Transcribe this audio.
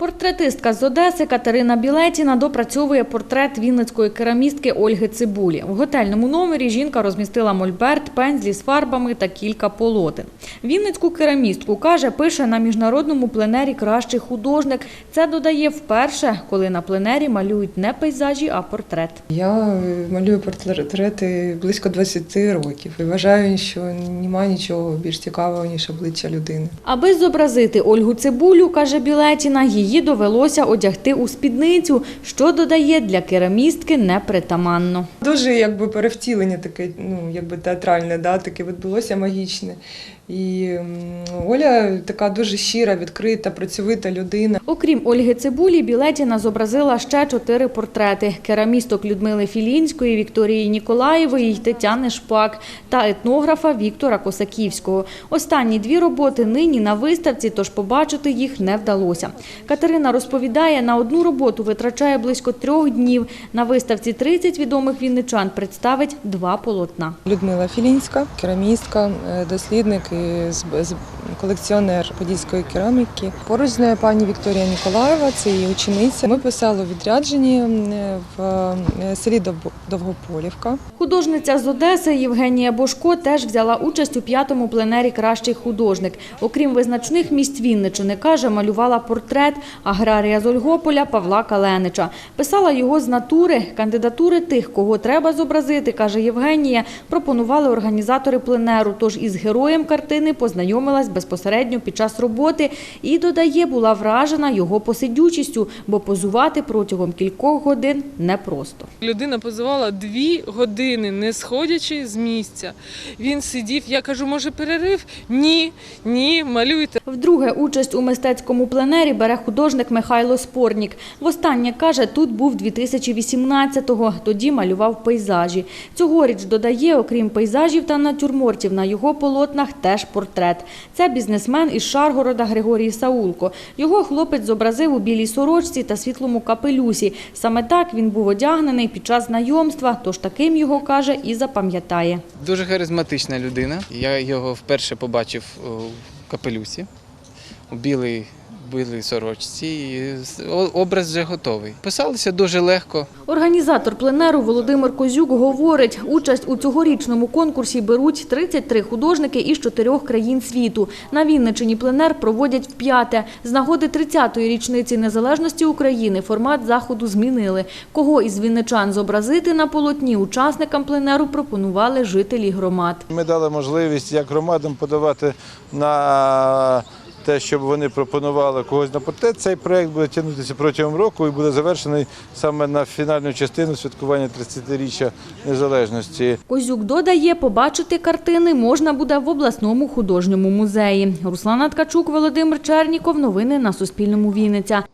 Портретистка з Одеси Катерина Білетіна допрацьовує портрет вінницької керамістки Ольги Цибулі. В готельному номері жінка розмістила мольберт, пензлі з фарбами та кілька полотен. Вінницьку керамістку, каже, пише на міжнародному пленері кращий художник. Це додає вперше, коли на пленері малюють не пейзажі, а портрет. Я е, малюю портрети близько 20 років і вважаю, що немає нічого більш цікавого, ніж обличчя людини. Аби зобразити Ольгу Цибулю, каже Білетіна, її довелося одягти у спідницю, що додає для керамістки непритаманно. Дуже якби перевтілення таке, ну якби театральне, да, таке відбулося магічне. І Оля така дуже щира, відкрита, працьовита людина. Окрім Ольги Цибулі, Білетіна зобразила ще чотири портрети – керамісток Людмили Філінської, Вікторії Ніколаєвої й Тетяни Шпак та етнографа Віктора Косаківського. Останні дві роботи нині на виставці, тож побачити їх не вдалося. Катерина розповідає, на одну роботу витрачає близько трьох днів. На виставці 30 відомих вінничан представить два полотна. Людмила Філінська, керамістка, е, дослідник і з- з- колекціонер подільської кераміки. Поруч з нею пані Вікторія Ніколаєва, це її учениця. Ми писали відрядженні в е, селі Дов- Довгополівка. Художниця з Одеси Євгенія Бошко теж взяла участь у п'ятому пленері «Кращий художник». Окрім визначних місць Вінничини, каже, малювала портрет аграрія з Ольгополя Павла Каленича. Писала його з натури. Кандидатури тих, кого треба зобразити, каже Євгенія, пропонували організатори пленеру. Тож із героєм картини познайомилась безпосередньо під час роботи і, додає, була вражена його посидючістю, бо позувати протягом кількох годин непросто. Людина позувала дві години, не сходячи з місця. Він сидів, я кажу, може перерив? Ні, ні, малюйте. Вдруге участь у мистецькому пленері бере художник Михайло Спорнік. Востаннє, каже, тут був 2018-го, тоді малював пейзажі. Цьогоріч додає, окрім пейзажів та натюрмортів, на його полотнах теж портрет. Це бізнесмен із Шаргорода Григорій Саулко. Його хлопець зобразив у білій сорочці та світлому капелюсі. Саме так він був одягнений під час знайомства, тож таким його, каже, і запам'ятає. Дуже харизматична людина. Я його вперше побачив у капелюсі, у білій, білій сорочці. І образ вже готовий. Писалося дуже легко. Організатор пленеру Володимир Козюк говорить, участь у цьогорічному конкурсі беруть 33 художники із чотирьох країн світу. На Вінничині пленер проводять вп'яте. З нагоди 30-ї річниці незалежності України формат заходу змінили. Кого із вінничан зобразити на полотні учасникам пленеру пропонували жителі громад. Ми дали можливість як громадам подавати на те, щоб вони пропонували когось на портрет. Цей проект буде тягнутися протягом року і буде завершений саме на фінальну частину святкування 30-річчя незалежності. Козюк додає, побачити картини можна буде в обласному художньому музеї. Руслана Ткачук, Володимир Черніков. Новини на Суспільному. Вінниця.